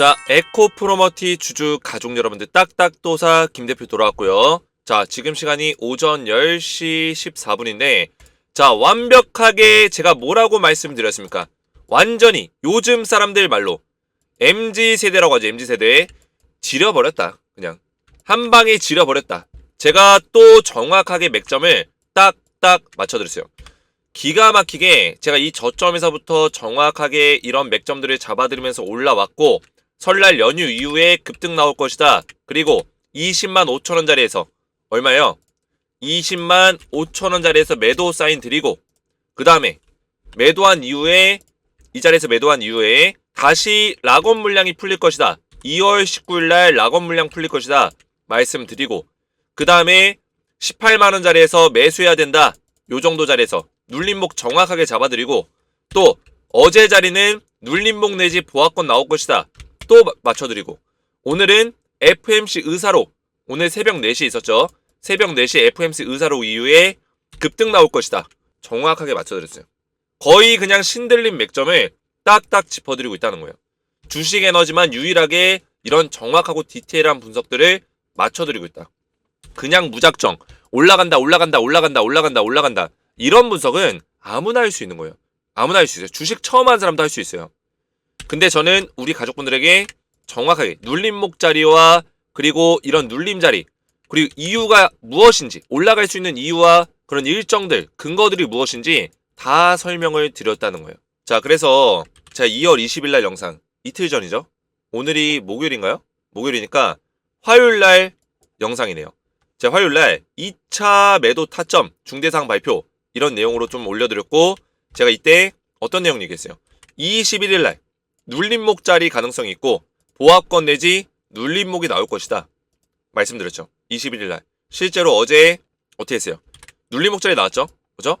자, 에코 프로머티 주주 가족 여러분들 딱딱도사 김 대표 돌아왔고요. 자, 지금 시간이 오전 10시 14분인데 자, 완벽하게 제가 뭐라고 말씀드렸습니까? 완전히 요즘 사람들 말로 MZ 세대라고 하죠. MZ 세대 지려버렸다. 그냥 한 방에 지려버렸다. 제가 또 정확하게 맥점을 딱딱 맞춰 드렸어요. 기가 막히게 제가 이 저점에서부터 정확하게 이런 맥점들을 잡아드리면서 올라왔고 설날 연휴 이후에 급등 나올 것이다. 그리고 20만 5천 원짜리에서 얼마요? 20만 5천 원짜리에서 매도 사인 드리고 그 다음에 매도한 이후에 이 자리에서 매도한 이후에 다시 락원 물량이 풀릴 것이다. 2월 19일 날 락원 물량 풀릴 것이다. 말씀드리고 그 다음에 18만 원짜리에서 매수해야 된다. 요 정도 자리에서 눌림목 정확하게 잡아드리고 또 어제 자리는 눌림목 내지 보합권 나올 것이다. 또 마- 맞춰드리고 오늘은 FMC 의사로 오늘 새벽 4시 있었죠. 새벽 4시 FMC 의사로 이후에 급등 나올 것이다. 정확하게 맞춰드렸어요. 거의 그냥 신들린 맥점을 딱딱 짚어드리고 있다는 거예요. 주식 에너지만 유일하게 이런 정확하고 디테일한 분석들을 맞춰드리고 있다. 그냥 무작정 올라간다 올라간다 올라간다 올라간다 올라간다 이런 분석은 아무나 할 수 있는 거예요. 아무나 할 수 있어요. 주식 처음 한 사람도 할 수 있어요. 근데 저는 우리 가족분들에게 정확하게 눌림목 자리와 그리고 이런 눌림 자리 그리고 이유가 무엇인지 올라갈 수 있는 이유와 그런 일정들 근거들이 무엇인지 다 설명을 드렸다는 거예요. 자 그래서 제가 2월 20일 날 영상 이틀 전이죠. 오늘이 목요일인가요? 목요일이니까 화요일 날 영상이네요. 제가 화요일 날 2차 매도 타점 중대상 발표 이런 내용으로 좀 올려드렸고 제가 이때 어떤 내용 얘기했어요? 21일 날 눌림목 자리 가능성이 있고 보합권 내지 눌림목이 나올 것이다. 말씀드렸죠. 21일 날. 실제로 어제 어떻게 했어요? 눌림목 자리 나왔죠? 그죠?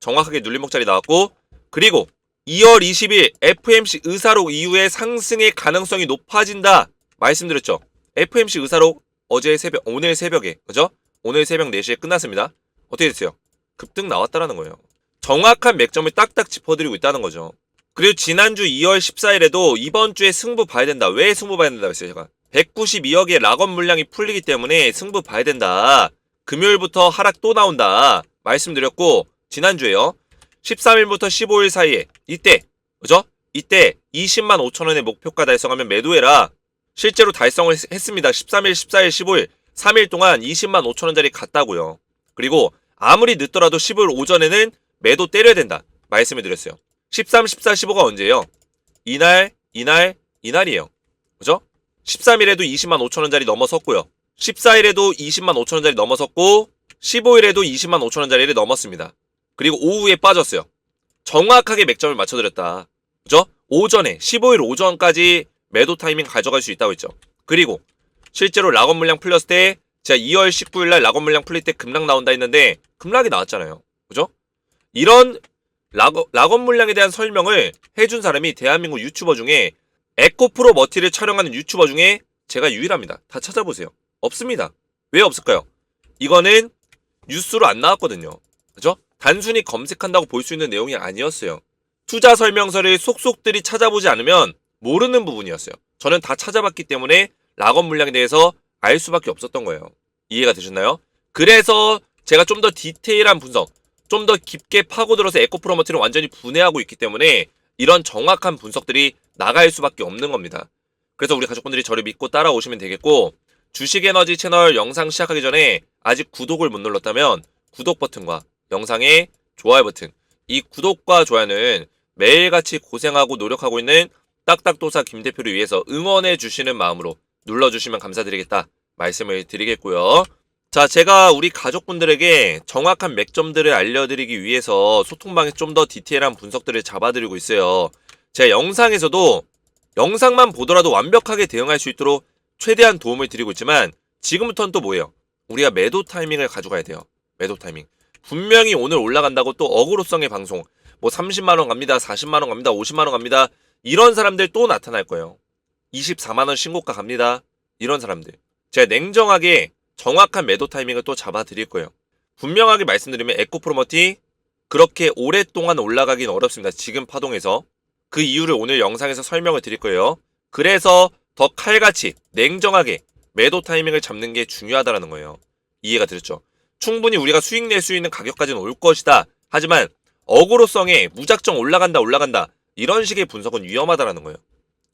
정확하게 눌림목 자리 나왔고 그리고 2월 20일 FMC 의사록 이후에 상승의 가능성이 높아진다. 말씀드렸죠. FMC 의사록 어제 새벽 오늘 새벽에 그죠? 오늘 새벽 4시에 끝났습니다. 어떻게 됐어요? 급등 나왔다라는 거예요. 정확한 맥점을 딱딱 짚어드리고 있다는 거죠. 그리고 지난주 2월 14일에도 이번 주에 승부 봐야 된다. 왜 승부 봐야 된다고 했어요, 제가? 192억의 락원 물량이 풀리기 때문에 승부 봐야 된다. 금요일부터 하락 또 나온다. 말씀드렸고, 지난주에요. 13일부터 15일 사이에, 이때, 그죠? 이때 20만 5천원의 목표가 달성하면 매도해라. 실제로 달성을 했- 했습니다. 13일, 14일, 15일, 3일 동안 20만 5천원짜리 갔다고요. 그리고 아무리 늦더라도 15일 오전에는 매도 때려야 된다. 말씀을 드렸어요. 13, 14, 15가 언제예요? 이날, 이날, 이날이에요. 그죠? 13일에도 20만 5천원짜리 넘어섰고요. 14일에도 20만 5천원짜리 넘어섰고 15일에도 20만 5천원짜리를 넘었습니다. 그리고 오후에 빠졌어요. 정확하게 맥점을 맞춰드렸다. 그죠? 오전에 15일 오전까지 매도 타이밍 가져갈 수 있다고 했죠. 그리고 실제로 락원 물량 풀렸을 때 제가 2월 19일 날 락원 물량 풀릴 때 급락 나온다 했는데 급락이 나왔잖아요. 그죠? 이런 락원, 락원 물량에 대한 설명을 해준 사람이 대한민국 유튜버 중에 에코프로 머티를 촬영하는 유튜버 중에 제가 유일합니다. 다 찾아보세요. 없습니다. 왜 없을까요? 이거는 뉴스로 안 나왔거든요. 그죠? 단순히 검색한다고 볼 수 있는 내용이 아니었어요. 투자 설명서를 속속들이 찾아보지 않으면 모르는 부분이었어요. 저는 다 찾아봤기 때문에 락원 물량에 대해서 알 수밖에 없었던 거예요. 이해가 되셨나요? 그래서 제가 좀 더 디테일한 분석, 좀 더 깊게 파고들어서 에코프로머티를 완전히 분해하고 있기 때문에 이런 정확한 분석들이 나갈 수밖에 없는 겁니다. 그래서 우리 가족분들이 저를 믿고 따라오시면 되겠고 주식에너지 채널 영상 시작하기 전에 아직 구독을 못 눌렀다면 구독 버튼과 영상의 좋아요 버튼 이 구독과 좋아요는 매일같이 고생하고 노력하고 있는 딱딱도사 김 대표를 위해서 응원해 주시는 마음으로 눌러주시면 감사드리겠다 말씀을 드리겠고요. 자, 제가 우리 가족분들에게 정확한 맥점들을 알려드리기 위해서 소통방에 좀 더 디테일한 분석들을 잡아드리고 있어요. 제 영상에서도 영상만 보더라도 완벽하게 대응할 수 있도록 최대한 도움을 드리고 있지만 지금부터는 또 뭐예요? 우리가 매도 타이밍을 가져가야 돼요. 매도 타이밍. 분명히 오늘 올라간다고 또 어그로성의 방송 뭐 30만원 갑니다. 40만원 갑니다. 50만원 갑니다. 이런 사람들 또 나타날 거예요. 24만원 신고가 갑니다. 이런 사람들. 제가 냉정하게 정확한 매도 타이밍을 또 잡아 드릴 거예요. 분명하게 말씀드리면 에코프로머티 그렇게 오랫동안 올라가긴 어렵습니다. 지금 파동에서. 그 이유를 오늘 영상에서 설명을 드릴 거예요. 그래서 더 칼같이 냉정하게 매도 타이밍을 잡는 게 중요하다라는 거예요. 이해가 되셨죠? 충분히 우리가 수익 낼 수 있는 가격까지는 올 것이다. 하지만 어그로성에 무작정 올라간다 올라간다 이런 식의 분석은 위험하다라는 거예요.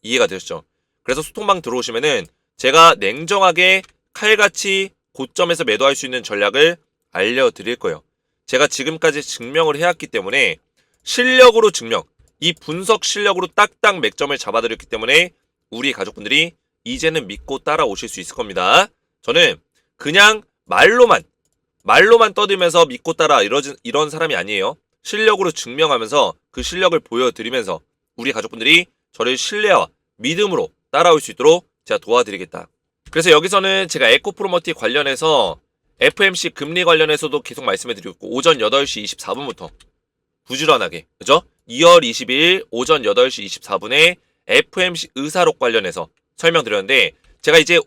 이해가 되셨죠? 그래서 소통방 들어오시면은 제가 냉정하게 칼같이 고점에서 매도할 수 있는 전략을 알려드릴 거예요. 제가 지금까지 증명을 해왔기 때문에 실력으로 증명, 이 분석 실력으로 딱딱 맥점을 잡아드렸기 때문에 우리 가족분들이 이제는 믿고 따라오실 수 있을 겁니다. 저는 그냥 말로만, 말로만 떠들면서 믿고 따라 이러진, 이런 사람이 아니에요. 실력으로 증명하면서 그 실력을 보여드리면서 우리 가족분들이 저를 신뢰와 믿음으로 따라올 수 있도록 제가 도와드리겠다. 그래서 여기서는 제가 에코 프로머티 관련해서 FMC 금리 관련해서도 계속 말씀해 드리고 있고 오전 8시 24분부터 부지런하게 그죠? 2월 22일 오전 8시 24분에 FMC 의사록 관련해서 설명드렸는데 제가 이제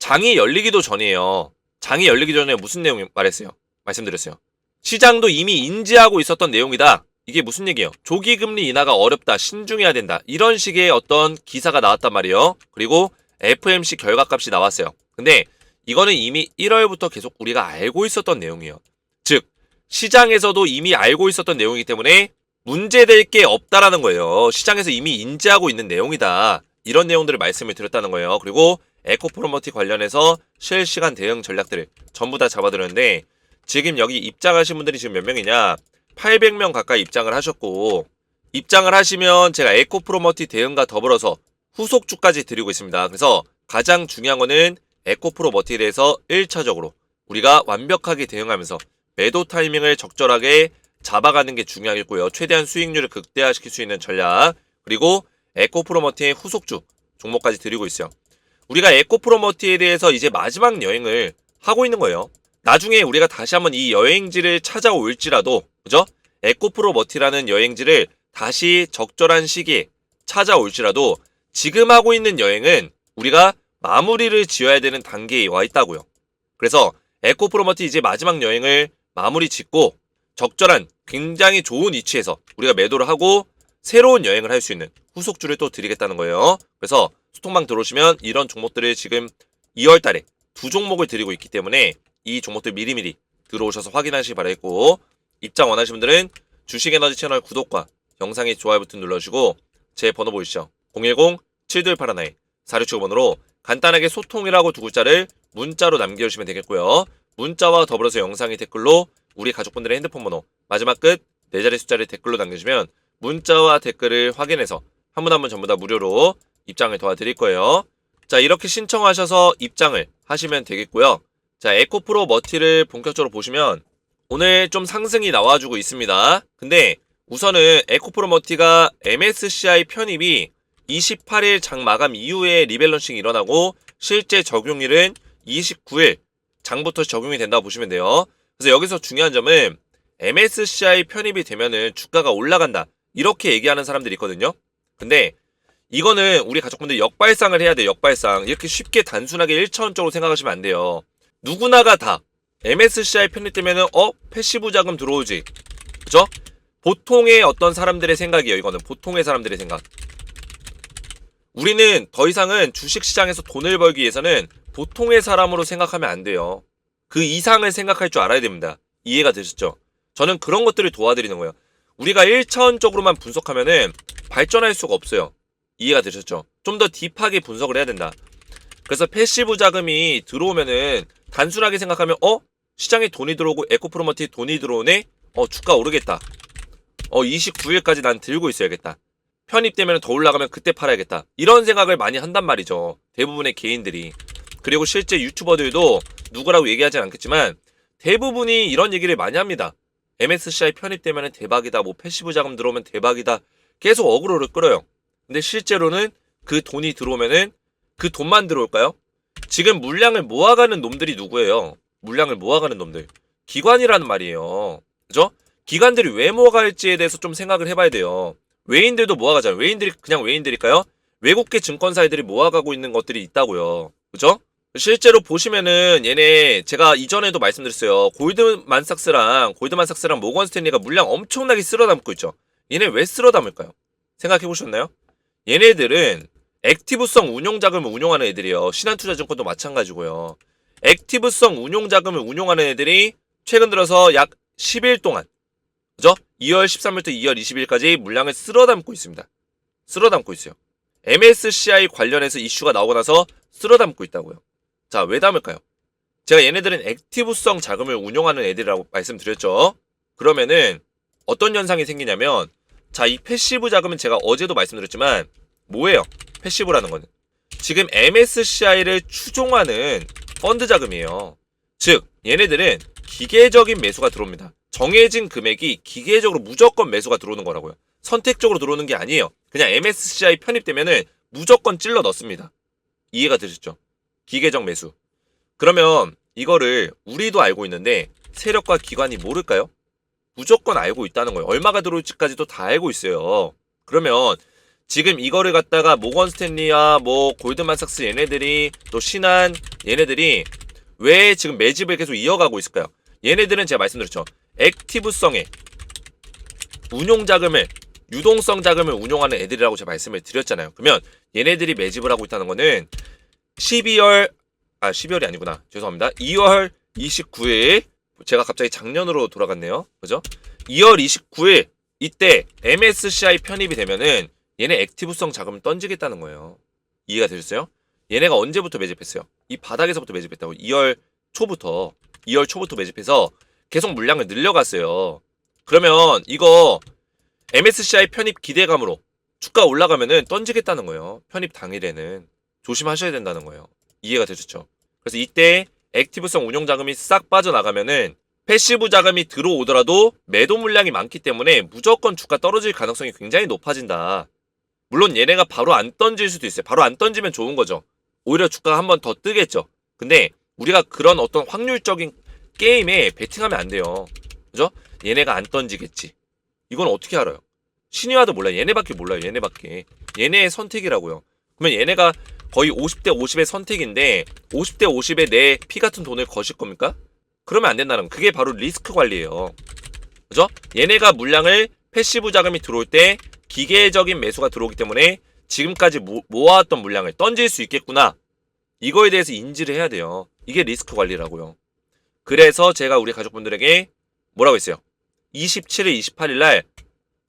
장이 열리기도 전이에요. 장이 열리기 전에 무슨 내용 말했어요? 말씀드렸어요. 시장도 이미 인지하고 있었던 내용이다. 이게 무슨 얘기예요? 조기 금리 인하가 어렵다. 신중해야 된다. 이런 식의 어떤 기사가 나왔단 말이에요. 그리고 FMC 결과값이 나왔어요. 근데 이거는 이미 1월부터 계속 우리가 알고 있었던 내용이에요. 즉 시장에서도 이미 알고 있었던 내용이기 때문에 문제될 게 없다라는 거예요. 시장에서 이미 인지하고 있는 내용이다. 이런 내용들을 말씀을 드렸다는 거예요. 그리고 에코프로머티 관련해서 실시간 대응 전략들을 전부 다 잡아드렸는데 지금 여기 입장하신 분들이 지금 몇 명이냐? 800명 가까이 입장을 하셨고 입장을 하시면 제가 에코프로머티 대응과 더불어서 후속주까지 드리고 있습니다. 그래서 가장 중요한 거는 에코프로 머티에 대해서 1차적으로 우리가 완벽하게 대응하면서 매도 타이밍을 적절하게 잡아가는 게 중요하겠고요. 최대한 수익률을 극대화시킬 수 있는 전략 그리고 에코프로머티의 후속주 종목까지 드리고 있어요. 우리가 에코프로머티에 대해서 이제 마지막 여행을 하고 있는 거예요. 나중에 우리가 다시 한번 이 여행지를 찾아올지라도 그죠? 에코프로머티라는 여행지를 다시 적절한 시기에 찾아올지라도 지금 하고 있는 여행은 우리가 마무리를 지어야 되는 단계에 와 있다고요. 그래서 에코 프로머티 이제 마지막 여행을 마무리 짓고 적절한 굉장히 좋은 위치에서 우리가 매도를 하고 새로운 여행을 할 수 있는 후속주를 또 드리겠다는 거예요. 그래서 소통방 들어오시면 이런 종목들을 지금 2월 달에 두 종목을 드리고 있기 때문에 이 종목들 미리미리 들어오셔서 확인하시기 바라겠고 입장 원하시는 분들은 주식에너지 채널 구독과 영상의 좋아요 버튼 눌러주시고 제 번호 보이시죠? 010-7281-4675번으로 간단하게 소통이라고 두 글자를 문자로 남겨주시면 되겠고요. 문자와 더불어서 영상의 댓글로 우리 가족분들의 핸드폰 번호 마지막 끝 네 자리 숫자를 댓글로 남겨주시면 문자와 댓글을 확인해서 한 분 한 분 전부 다 무료로 입장을 도와드릴 거예요. 자 이렇게 신청하셔서 입장을 하시면 되겠고요. 자 에코프로 머티를 본격적으로 보시면 오늘 좀 상승이 나와주고 있습니다. 근데 우선은 에코프로 머티가 MSCI 편입이 28일 장 마감 이후에 리밸런싱이 일어나고 실제 적용일은 29일 장부터 적용이 된다고 보시면 돼요. 그래서 여기서 중요한 점은 MSCI 편입이 되면은 주가가 올라간다. 이렇게 얘기하는 사람들이 있거든요. 근데 이거는 우리 가족분들 역발상을 해야 돼요. 역발상. 이렇게 쉽게 단순하게 1차원적으로 생각하시면 안 돼요. 누구나가 다 MSCI 편입되면은 어? 패시브 자금 들어오지. 그죠? 보통의 어떤 사람들의 생각이에요. 이거는 보통의 사람들의 생각. 우리는 더 이상은 주식시장에서 돈을 벌기 위해서는 보통의 사람으로 생각하면 안 돼요. 그 이상을 생각할 줄 알아야 됩니다. 이해가 되셨죠? 저는 그런 것들을 도와드리는 거예요. 우리가 1차원적으로만 분석하면은 발전할 수가 없어요. 이해가 되셨죠? 좀 더 딥하게 분석을 해야 된다. 그래서 패시브 자금이 들어오면은 단순하게 생각하면 어? 시장에 돈이 들어오고 에코프로머티 돈이 들어오네? 어 주가 오르겠다. 어 29일까지 난 들고 있어야겠다. 편입되면 더 올라가면 그때 팔아야겠다. 이런 생각을 많이 한단 말이죠. 대부분의 개인들이. 그리고 실제 유튜버들도 누구라고 얘기하진 않겠지만 대부분이 이런 얘기를 많이 합니다. MSCI 편입되면 대박이다. 뭐 패시브 자금 들어오면 대박이다. 계속 어그로를 끌어요. 근데 실제로는 그 돈이 들어오면은 그 돈만 들어올까요? 지금 물량을 모아가는 놈들이 누구예요? 물량을 모아가는 놈들. 기관이라는 말이에요. 그죠? 기관들이 왜 모아갈지에 대해서 좀 생각을 해봐야 돼요. 외인들도 모아가잖아요. 외인들이 그냥 외인들일까요? 외국계 증권사들이 모아가고 있는 것들이 있다고요. 그죠? 실제로 보시면은 얘네 제가 이전에도 말씀드렸어요. 골드만삭스랑 골드만삭스랑 모건 스탠리가 물량 엄청나게 쓸어 담고 있죠. 얘네 왜 쓸어 담을까요? 생각해 보셨나요? 얘네들은 액티브성 운용 자금을 운용하는 애들이요. 신한투자증권도 마찬가지고요. 액티브성 운용 자금을 운용하는 애들이 최근 들어서 약 10일 동안 그죠? 2월 13일부터 2월 20일까지 물량을 쓸어 담고 있습니다. 쓸어 담고 있어요. MSCI 관련해서 이슈가 나오고 나서 쓸어 담고 있다고요. 자, 왜 담을까요? 제가 얘네들은 액티브성 자금을 운용하는 애들이라고 말씀드렸죠. 그러면은 어떤 현상이 생기냐면 자, 이 패시브 자금은 제가 어제도 말씀드렸지만 뭐예요? 패시브라는 거는 지금 MSCI를 추종하는 펀드 자금이에요. 즉, 얘네들은 기계적인 매수가 들어옵니다. 정해진 금액이 기계적으로 무조건 매수가 들어오는 거라고요. 선택적으로 들어오는 게 아니에요. 그냥 MSCI 편입되면은 무조건 찔러 넣습니다. 이해가 되셨죠? 기계적 매수. 그러면 이거를 우리도 알고 있는데 세력과 기관이 모를까요? 무조건 알고 있다는 거예요. 얼마가 들어올지까지도 다 알고 있어요. 그러면 지금 이거를 갖다가 모건 스탠리야 뭐 골드만삭스 얘네들이 또 신한 얘네들이 왜 지금 매집을 계속 이어가고 있을까요? 얘네들은 제가 말씀드렸죠. 액티브성의 운용 자금을 유동성 자금을 운용하는 애들이라고 제가 말씀을 드렸잖아요. 그러면 얘네들이 매집을 하고 있다는 거는 12월 아 12월이 아니구나. 죄송합니다. 2월 29일 제가 갑자기 작년으로 돌아갔네요. 그죠? 2월 29일 이때 MSCI 편입이 되면은 얘네 액티브성 자금을 던지겠다는 거예요. 이해가 되셨어요? 얘네가 언제부터 매집했어요? 이 바닥에서부터 매집했다고. 2월 초부터 2월 초부터 매집해서 계속 물량을 늘려갔어요. 그러면 이거 MSCI 편입 기대감으로 주가 올라가면은 던지겠다는 거예요. 편입 당일에는 조심하셔야 된다는 거예요. 이해가 되셨죠? 그래서 이때 액티브성 운용 자금이 싹 빠져나가면은 패시브 자금이 들어오더라도 매도 물량이 많기 때문에 무조건 주가 떨어질 가능성이 굉장히 높아진다. 물론 얘네가 바로 안 던질 수도 있어요. 바로 안 던지면 좋은 거죠. 오히려 주가가 한 번 더 뜨겠죠. 근데 우리가 그런 어떤 확률적인 게임에 베팅하면 안 돼요. 그죠? 얘네가 안 던지겠지. 이건 어떻게 알아요? 신의와도 몰라요. 얘네밖에 몰라요. 얘네밖에. 얘네의 선택이라고요. 그러면 얘네가 거의 50대 50의 선택인데 50대 50에 내피 같은 돈을 거실 겁니까? 그러면 안 된다는 거. 그게 바로 리스크 관리예요. 그죠? 얘네가 물량을 패시브 자금이 들어올 때 기계적인 매수가 들어오기 때문에 지금까지 모, 모아왔던 물량을 던질 수 있겠구나. 이거에 대해서 인지를 해야 돼요. 이게 리스크 관리라고요. 그래서 제가 우리 가족분들에게 뭐라고 했어요? 27일, 28일 날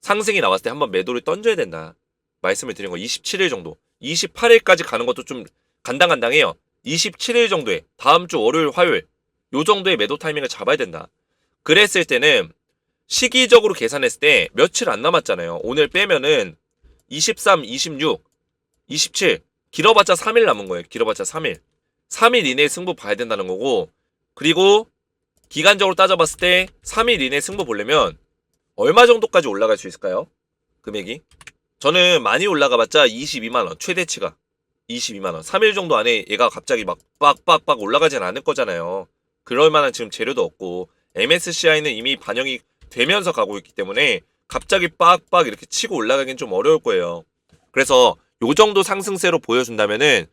상승이 나왔을 때 한번 매도를 던져야 된다. 말씀을 드린 거 27일 정도. 28일까지 가는 것도 좀 간당간당해요. 27일 정도에 다음 주 월요일, 화요일 요 정도의 매도 타이밍을 잡아야 된다. 그랬을 때는 시기적으로 계산했을 때 며칠 안 남았잖아요. 오늘 빼면은 23, 26, 27 길어봤자 3일 남은 거예요. 길어봤자 3일. 3일 이내에 승부 봐야 된다는 거고 그리고 기간적으로 따져봤을 때 3일 이내 승부 보려면 얼마 정도까지 올라갈 수 있을까요? 금액이? 저는 많이 올라가봤자 22만원 최대치가 22만원 3일 정도 안에 얘가 갑자기 막 빡빡빡 올라가진 않을 거잖아요 그럴 만한 지금 재료도 없고 MSCI는 이미 반영이 되면서 가고 있기 때문에 갑자기 빡빡 이렇게 치고 올라가긴 좀 어려울 거예요 그래서 요 정도 상승세로 보여준다면은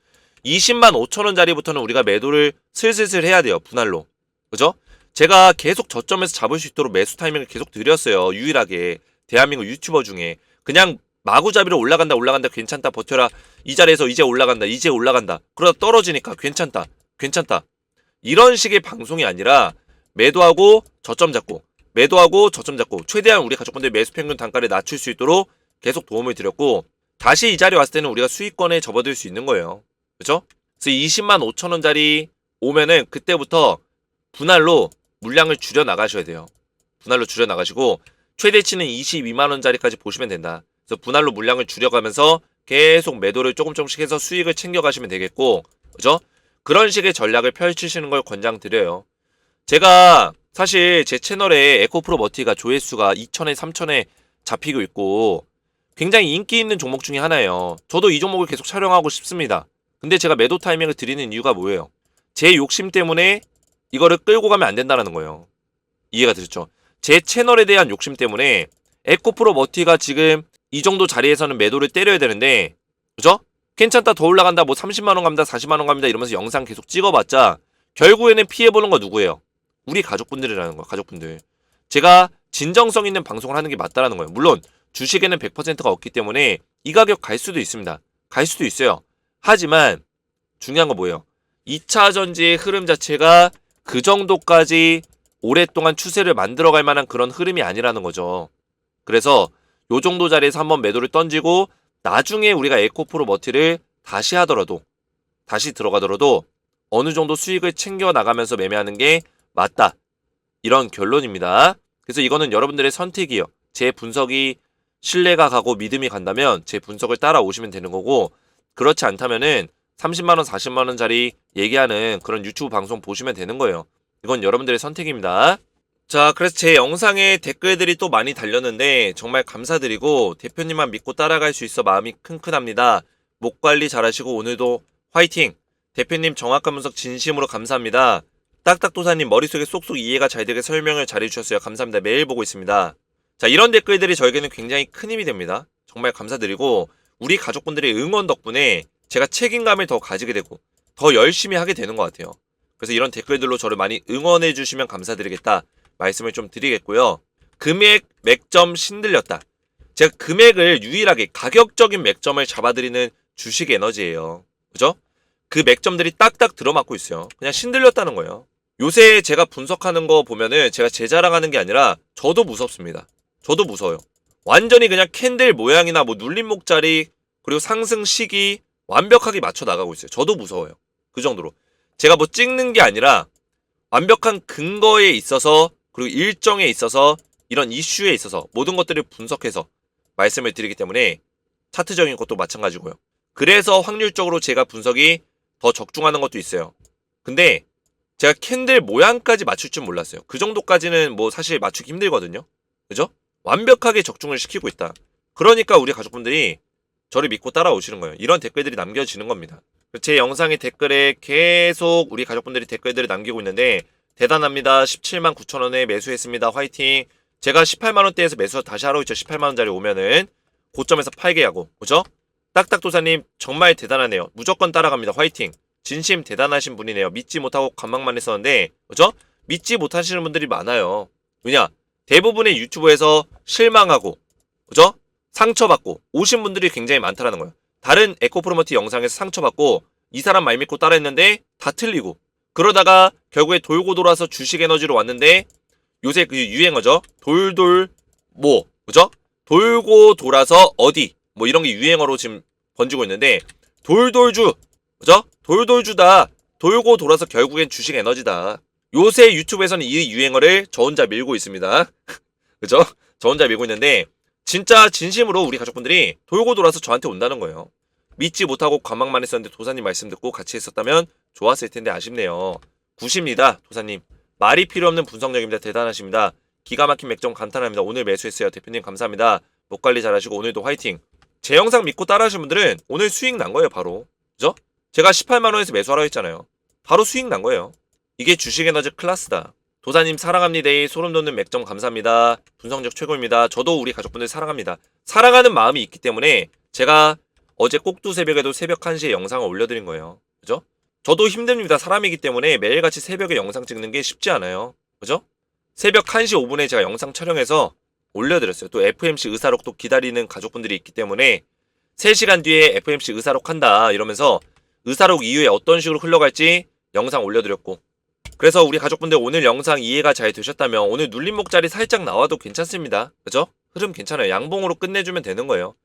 20만 5천 원짜리부터는 우리가 매도를 슬슬슬 해야 돼요 분할로. 그죠? 제가 계속 저점에서 잡을 수 있도록 매수 타이밍을 계속 드렸어요 유일하게. 대한민국 유튜버 중에. 그냥 마구잡이로 올라간다 올라간다 괜찮다 버텨라. 이 자리에서 이제 올라간다 이제 올라간다. 그러다 떨어지니까 괜찮다 괜찮다. 이런 식의 방송이 아니라 매도하고 저점 잡고 매도하고 저점 잡고 최대한 우리 가족분들 매수 평균 단가를 낮출 수 있도록 계속 도움을 드렸고 다시 이 자리에 왔을 때는 우리가 수익권에 접어들 수 있는 거예요 그죠? 그래서 20만 5천 원짜리 오면은 그때부터 분할로 물량을 줄여 나가셔야 돼요 분할로 줄여 나가시고 최대치는 22만 원짜리까지 보시면 된다 그래서 분할로 물량을 줄여가면서 계속 매도를 조금 조금씩 해서 수익을 챙겨가시면 되겠고, 그죠? 그런 식의 전략을 펼치시는 걸 권장드려요. 제가 사실 제 채널에 에코프로 머티가 조회수가 2천에 3천에 잡히고 있고, 굉장히 인기 있는 종목 중에 하나예요. 저도 이 종목을 계속 촬영하고 싶습니다. 근데 제가 매도 타이밍을 드리는 이유가 뭐예요? 제 욕심 때문에 이거를 끌고 가면 안 된다는 거예요. 이해가 되셨죠? 제 채널에 대한 욕심 때문에 에코프로 머티가 지금 이 정도 자리에서는 매도를 때려야 되는데 그죠? 괜찮다 더 올라간다 뭐 30만원 갑니다 40만원 갑니다 이러면서 영상 계속 찍어봤자 결국에는 피해보는 거 누구예요? 우리 가족분들이라는 거야 가족분들 제가 진정성 있는 방송을 하는 게 맞다라는 거예요 물론 주식에는 100%가 없기 때문에 이 가격 갈 수도 있습니다 갈 수도 있어요. 하지만 중요한 건 뭐예요? 2차 전지의 흐름 자체가 그 정도까지 오랫동안 추세를 만들어갈 만한 그런 흐름이 아니라는 거죠. 그래서 요 정도 자리에서 한번 매도를 던지고 나중에 우리가 에코프로 머티를 다시 하더라도 다시 들어가더라도 어느 정도 수익을 챙겨 나가면서 매매하는 게 맞다. 이런 결론입니다. 그래서 이거는 여러분들의 선택이에요. 제 분석이 신뢰가 가고 믿음이 간다면 제 분석을 따라오시면 되는 거고 그렇지 않다면은 30만 원, 40만 원짜리 얘기하는 그런 유튜브 방송 보시면 되는 거예요. 이건 여러분들의 선택입니다. 자, 그래서 제 영상에 댓글들이 또 많이 달렸는데 정말 감사드리고 대표님만 믿고 따라갈 수 있어 마음이 킁킁합니다. 목 관리 잘하시고 오늘도 화이팅! 대표님 정확한 분석 진심으로 감사합니다. 딱딱도사님 머릿속에 쏙쏙 이해가 잘 되게 설명을 잘해주셨어요. 감사합니다. 매일 보고 있습니다. 자, 이런 댓글들이 저에게는 굉장히 큰 힘이 됩니다. 정말 감사드리고 우리 가족분들의 응원 덕분에 제가 책임감을 더 가지게 되고 더 열심히 하게 되는 것 같아요. 그래서 이런 댓글들로 저를 많이 응원해 주시면 감사드리겠다 말씀을 좀 드리겠고요. 금액 맥점 신들렸다. 제가 금액을 유일하게 가격적인 맥점을 잡아드리는 주식 에너지예요. 그죠? 그 맥점들이 딱딱 들어맞고 있어요. 그냥 신들렸다는 거예요. 요새 제가 분석하는 거 보면은 제가 제 자랑하는 게 아니라 저도 무섭습니다. 저도 무서워요. 완전히 그냥 캔들 모양이나 뭐 눌림목 자리 그리고 상승 시기 완벽하게 맞춰 나가고 있어요. 저도 무서워요. 그 정도로. 제가 뭐 찍는 게 아니라 완벽한 근거에 있어서 그리고 일정에 있어서 이런 이슈에 있어서 모든 것들을 분석해서 말씀을 드리기 때문에 차트적인 것도 마찬가지고요. 그래서 확률적으로 제가 분석이 더 적중하는 것도 있어요. 근데 제가 캔들 모양까지 맞출 줄 몰랐어요. 그 정도까지는 뭐 사실 맞추기 힘들거든요. 그죠? 완벽하게 적중을 시키고 있다. 그러니까 우리 가족분들이 저를 믿고 따라오시는 거예요. 이런 댓글들이 남겨지는 겁니다. 제 영상의 댓글에 계속 우리 가족분들이 댓글들을 남기고 있는데 대단합니다. 17만 9천 원에 매수했습니다. 화이팅. 제가 18만 원대에서 매수 다시 하러 있죠. 18만 원짜리 오면은 고점에서 팔게 하고 그죠? 딱딱 도사님 정말 대단하네요. 무조건 따라갑니다. 화이팅. 진심 대단하신 분이네요. 믿지 못하고 관망만 했었는데 그죠? 믿지 못하시는 분들이 많아요. 왜냐? 대부분의 유튜브에서 실망하고 그죠? 상처받고 오신 분들이 굉장히 많다라는 거예요. 다른 에코프로머티 영상에서 상처받고 이 사람 말 믿고 따라했는데 다 틀리고 그러다가 결국에 돌고 돌아서 주식 에너지로 왔는데 요새 그 유행어죠. 돌돌 뭐 그죠? 돌고 돌아서 어디 뭐 이런 게 유행어로 지금 번지고 있는데 돌돌주 그죠? 돌돌주다 돌고 돌아서 결국엔 주식 에너지다. 요새 유튜브에서는 이 유행어를 저 혼자 밀고 있습니다. 그죠? 저 혼자 밀고 있는데 진짜 진심으로 우리 가족분들이 돌고 돌아서 저한테 온다는 거예요. 믿지 못하고 관망만 했었는데 도사님 말씀 듣고 같이 했었다면 좋았을 텐데 아쉽네요. 굿입니다, 도사님. 말이 필요 없는 분석력입니다. 대단하십니다. 기가 막힌 맥점 감탄합니다. 오늘 매수했어요. 대표님 감사합니다. 목 관리 잘하시고 오늘도 화이팅. 제 영상 믿고 따라하신 분들은 오늘 수익 난 거예요, 바로. 그죠? 제가 18만 원에서 매수하라고 했잖아요. 바로 수익 난 거예요. 이게 주식 에너지 클래스다. 도사님 사랑합니다. 소름 돋는 맥점 감사합니다. 분석력 최고입니다. 저도 우리 가족분들 사랑합니다. 사랑하는 마음이 있기 때문에 제가 어제 꼭두 새벽에도 새벽 1시에 영상을 올려드린 거예요. 그죠? 저도 힘듭니다. 사람이기 때문에 매일같이 새벽에 영상 찍는 게 쉽지 않아요. 그죠? 새벽 1시 5분에 제가 영상 촬영해서 올려드렸어요. 또 FMC 의사록 도 기다리는 가족분들이 있기 때문에 3시간 뒤에 FMC 의사록 한다 이러면서 의사록 이후에 어떤 식으로 흘러갈지 영상 올려드렸고 그래서 우리 가족분들 오늘 영상 이해가 잘 되셨다면 오늘 눌림목 자리 살짝 나와도 괜찮습니다. 그죠? 흐름 괜찮아요. 양봉으로 끝내주면 되는 거예요.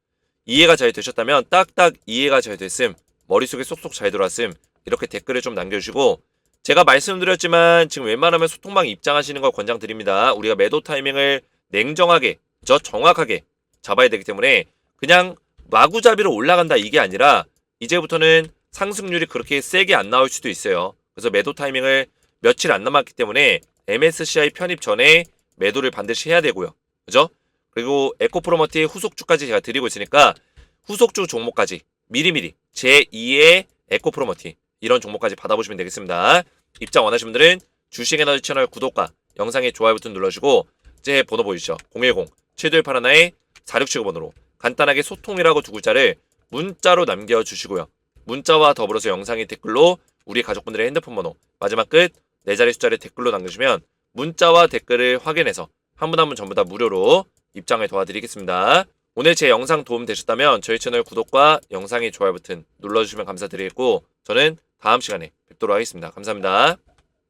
이해가 잘 되셨다면 딱딱 이해가 잘 됐음 머릿속에 쏙쏙 잘 들어왔음 이렇게 댓글을 좀 남겨주시고 제가 말씀드렸지만 지금 웬만하면 소통방 입장하시는 걸 권장드립니다. 우리가 매도 타이밍을 냉정하게 저 정확하게 잡아야 되기 때문에 그냥 마구잡이로 올라간다 이게 아니라 이제부터는 상승률이 그렇게 세게 안 나올 수도 있어요. 그래서 매도 타이밍을 며칠 안 남았기 때문에 MSCI 편입 전에 매도를 반드시 해야 되고요. 그죠? 그리고 에코프로머티의 후속주까지 제가 드리고 있으니까 후속주 종목까지 미리미리 제2의 에코프로머티 이런 종목까지 받아보시면 되겠습니다. 입장 원하시는 분들은 주식에너지 채널 구독과 영상에 좋아요 버튼 눌러주고 제 번호 보이시죠? 010-7281의 4675번으로 간단하게 소통이라고 두 글자를 문자로 남겨주시고요. 문자와 더불어서 영상의 댓글로 우리 가족분들의 핸드폰 번호 마지막 끝 네 자리 숫자를 댓글로 남겨주시면 문자와 댓글을 확인해서 한 분 한 분 전부 다 무료로 입장을 도와드리겠습니다. 오늘 제 영상 도움 되셨다면 저희 채널 구독과 영상의 좋아요 버튼 눌러주시면 감사드리겠고 저는 다음 시간에 뵙도록 하겠습니다. 감사합니다.